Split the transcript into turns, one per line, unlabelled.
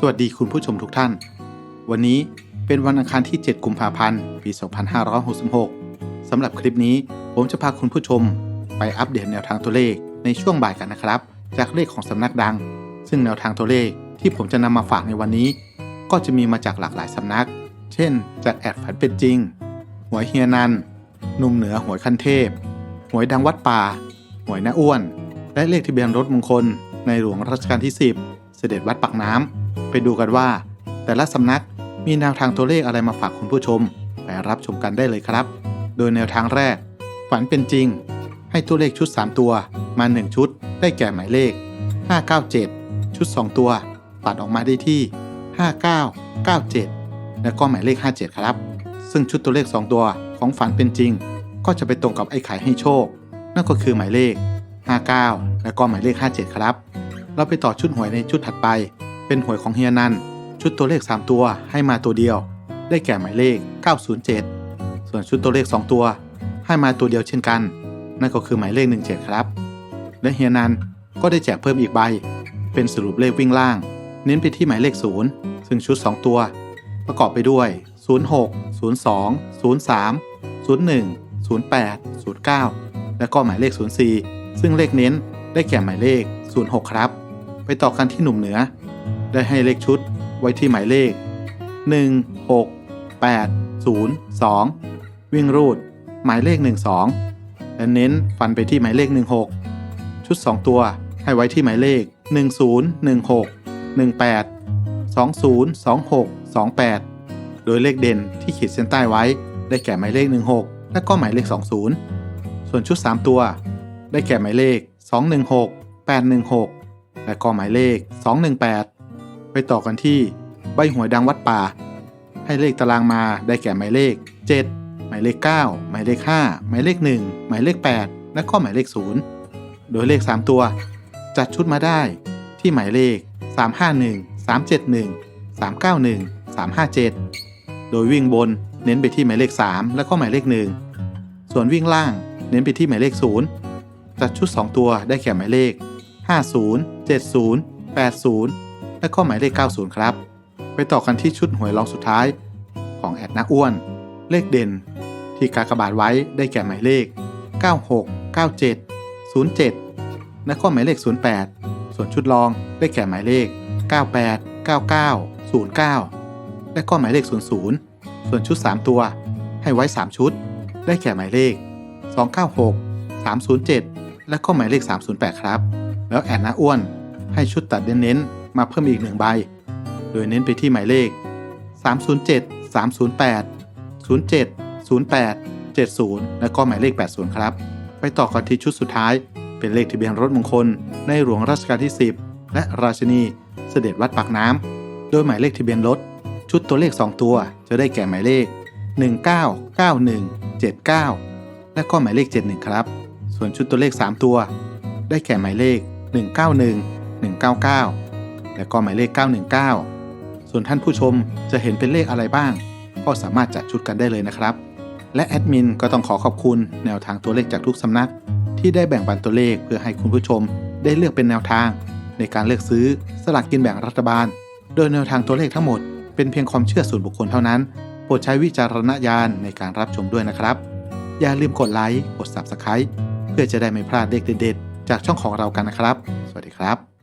สวัสดีคุณผู้ชมทุกท่าน วันนี้เป็นวันอังคารที่ 7 กุมภาพันธ์ ปี 2566 สำหรับคลิปนี้ผมจะพาคุณผู้ชม ไปอัปเดตแนวทางตัวเลขในช่วงบ่ายกันนะครับ จากเลขของสำนักดัง ซึ่งแนวทางตัวเลขที่ผมจะนำมาฝากในวันนี้ ก็จะมีมาจากหลากหลายสำนัก เช่น จากแอดฝันเป็นจริง หวยเฮียนันหนุ่มเหนือหวยคันเทพ หวยดังวัดป่า หวยน้าอ้วน และเลขทะเบียนรถมงคล ในหลวงรัชกาลที่ 10 เสด็จวัดปักน้ำ ไปดูกันว่า แต่ละสำนักมีแนวทางตัวเลขอะไรมาฝากคุณผู้ชม ไปรับชมกันได้เลยครับ โดยแนวทางแรก ฝันเป็นจริง ให้ตัวเลขชุด 3 ตัวมา 1 ชุด ได้แก่หมายเลข 597 ชุด 2 ตัว ตัดออกมาได้ที่ 5997 และก็หมายเลข 57 ครับ ซึ่งชุดตัวเลข 2 ตัวของฝันเป็นจริง ก็จะไปตรงกับไอ้ไข่ให้โชค นั่นก็คือหมายเลข 59 และก็หมายเลข 57 ครับ เราไปต่อชุดหวยในชุดถัดไป เป็นหวยของเฮียนัน ชุดตัวเลข 3 ตัวให้มาตัวเดียว ได้แก่หมายเลข 907 ส่วนชุดตัวเลข 2 ตัว ให้มาตัวเดียวเช่นกัน นั่นก็คือหมายเลข 17 ครับ และเฮียนันก็ได้แจกเพิ่มอีกใบ เป็นสรุปเลขวิ่งล่าง เน้นไปที่หมายเลข 0 ซึ่งชุด 2 ตัว ประกอบไปด้วย 06 02 03 01 08 09 และก็หมายเลข 04 ซึ่งเลขเน้นได้แก่หมายเลข 06 ครับ ไปต่อกันที่หนุ่มเหนือ ได้ให้เลขชุดไว้ที่หมายเลข 1 6 8 0 2 วิ่งรูด หมายเลข 12 และเน้นฟันไปที่หมายเลข 16 ชุด 2 ตัวให้ไว้ที่หมายเลข 10 16 18 20 26 28 โดยเลขเด่นที่ขีดเส้นใต้ไว้ ได้แก่หมายเลข 16 และก็หมายเลข 20 ส่วนชุด 3 ตัว ได้แก่หมายเลข 216 816 และก็หมายเลข 218 ไปต่อกันที่ ใบหวยดังวัดป่า ให้เลขตารางมาได้แก่หมายเลข 7 หมายเลข 9 หมายเลข 5 หมายเลข 1 หมายเลข 8 และก็หมายเลข 0 โดยเลข 3 ตัว จัดชุดมาได้ ที่หมายเลข 351 371 391 357 โดยวิ่งบนเน้นไปที่หมายเลข 3 และก็หมายเลข 1 ส่วนวิ่งล่างเน้นไปที่หมายเลข 0 จัดชุด 2 ตัวได้แก่หมายเลข 50 70 80 และก็หมายเลข 90 ครับ ไปต่อกันที่ชุดหวยรองสุดท้ายของแอดนักอ้วน เลขเด่น ที่กากบาทไว้ได้แก่หมายเลข 96 97 07 และก็หมายเลข 08 ส่วนชุดรองได้แก่หมายเลข 98 99 09 และก็หมายเลข 00 ส่วนชุด 3 ตัว ให้ไว้ 3 ชุด ได้แก่หมายเลข 296 307 และก็หมายเลข 308 ครับ แล้วแอนนาอ้วนให้ชุดตัดเน้นๆ มาเพิ่มอีกหนึ่งใบ โดยเน้นไปที่หมายเลข 307 308 07 08 70 และก็หมายเลข 80 ครับ ไปต่อกันที่ชุดสุดท้าย เป็นเลขทะเบียนรถมงคล ในหลวงรัชกาลที่ 10 และราชินีเสด็จวัดปากน้ำ โดยหมายเลขทะเบียนรถ ชุดตัวเลข 2 ตัว จะได้แก่หมายเลข 1991 79 และก็หมายเลข 71 ครับ ส่วนชุดตัวเลข 3 ตัว ได้แก่หมายเลข 191 199 และก็หมายเลข 919 ส่วนท่านผู้ชมจะเห็นเป็นเลขอะไรบ้าง ก็สามารถจัดชุดกันได้เลยนะครับ และแอดมินก็ต้องขอขอบคุณแนวทางตัวเลขจากทุกสำนัก ที่ได้แบ่งปันตัวเลขเพื่อให้คุณผู้ชมได้เลือกเป็นแนวทาง ในการเลือกซื้อสลากกินแบ่งรัฐบาล โดยแนวทางตัวเลขทั้งหมด เป็นเพียงความเชื่อส่วนบุคคลเท่านั้น โปรดใช้วิจารณญาณในการรับชมด้วยนะครับ อย่าลืมกดไลค์ กด Subscribe เพื่อจะได้ไม่พลาดเลขเด็ดๆจากช่องของเรากันนะครับ สวัสดีครับ